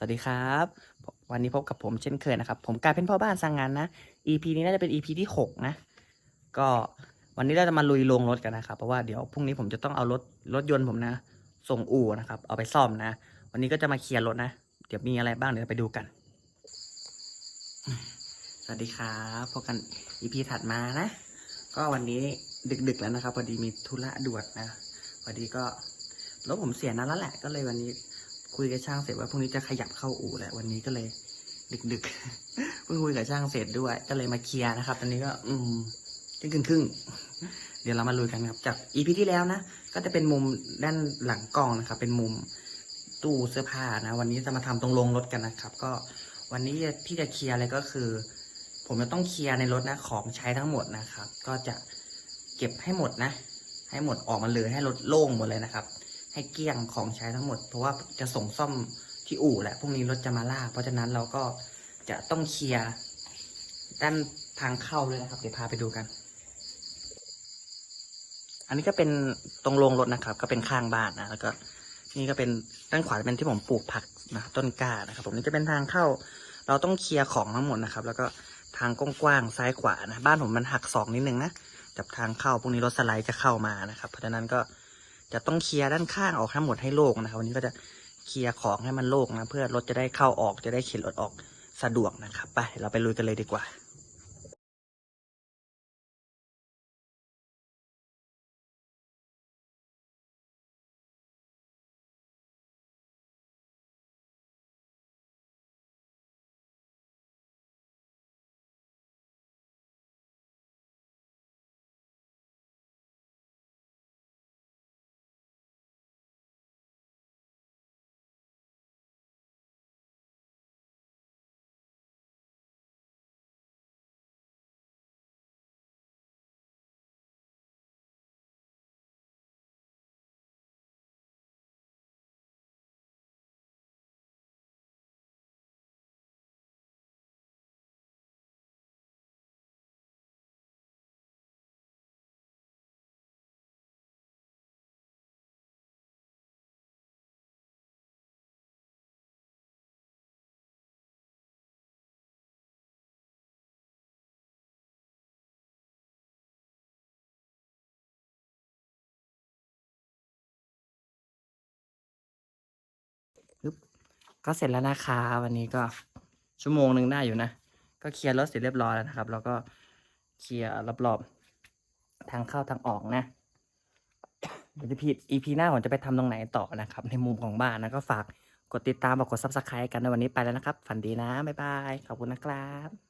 สวัสดีครับ วันนี้พบกับผมเช่นเคยนะครับ ผมกลายเป็นพ่อบ้านสร้างงานนะ EP นี้น่าจะเป็น EP ที่หกนะ ก็วันนี้เราจะมาลุยโรงรถกันนะครับ เพราะว่าเดี๋ยวพรุ่งนี้ผมจะต้องเอารถรถยนต์ผมนะ ส่งอู่นะครับ เอาไปซ่อมนะ วันนี้ก็จะมาเคลียร์รถนะ เดี๋ยวมีอะไรบ้างเดี๋ยวไปดูกัน สวัสดีครับพบกัน EP ถัดมานะ ก็วันนี้ดึกๆแล้วนะครับพอดีมีธุระด่วนนะพอดีก็รถผมเสียนานแล้วแหละก็เลยวันนี้ คุยกับช่างเสร็จว่าพรุ่งนี้จะขยับเข้าอู่แหละวันนี้ก็เลย ดึกๆเพิ่งคุยกับช่างเสร็จด้วย ก็เลยมาเคลียร์นะครับ ตอนนี้ก็ อืมครึ่งครึ่งๆเดี๋ยวเรามาลุยกันครับ จากอีพีที่แล้วนะก็จะเป็นมุมด้านหลังกล้องนะครับ เป็นมุมตู้เสื้อผ้านะ วันนี้จะมาทำตรงโรงรถกันนะครับ ก็วันนี้ที่จะเคลียร์อะไรก็คือ ผมจะต้องเคลียร์ในรถนะของใช้ทั้งหมดนะครับ ก็จะเก็บให้หมดนะ ให้หมดออกมาเลยให้รถโล่งหมดเลยนะครับ ให้เกลี้ยงของใช้ทั้งหมด เพราะว่าจะส่งซ่อมที่อู่แหละพรุ่งนี้รถจะมาล่า เพราะฉะนั้นเราก็จะต้องเคลียร์ด้านทางเข้าเลยนะครับ เดี๋ยวพาไปดูกัน อันนี้ก็เป็นตรงโรงรถนะครับ ก็เป็นข้างบ้านนะแล้วก็นี่ก็เป็นด้านขวาเป็นที่ผมปลูกผักนะต้นกล้านะครับ ผมนี่จะเป็นทางเข้า เราต้องเคลียร์ของทั้งหมดนะครับ แล้วก็ทางกว้างๆซ้ายขวานะบ้านผมมันหักศอกนิดนึงนะจับทางเข้าพวกนี้รถสไลด์จะเข้ามานะครับ เพราะฉะนั้นก็ จะต้องเคลียร์ด้านข้างออกทั้งหมดให้โล่งนะครับ วันนี้ก็จะเคลียร์ของให้มันโล่งนะ เพื่อรถจะได้เข้าออกจะได้เข็นรถออกสะดวกนะครับ ไปเราไปลุยกันเลยดีกว่า ก็เสร็จแล้วนะคะวันนี้ก็ชั่วโมงหนึ่งได้อยู่นะ ก็เคลียร์รถเสร็จเรียบร้อยแล้วนะครับ แล้วก็เคลียร์รอบๆทางเข้าทางออกนะเดี๋ยวพีอีพีหน้าผมจะไปทำตรงไหนต่อนะครับ ในมุมของบ้านนะก็ฝากกดติดตามฝากกดซับสไครต์กันในวันนี้ไปแล้วนะครับ ฝันดีนะ บ๊ายบาย ขอบคุณนะครับ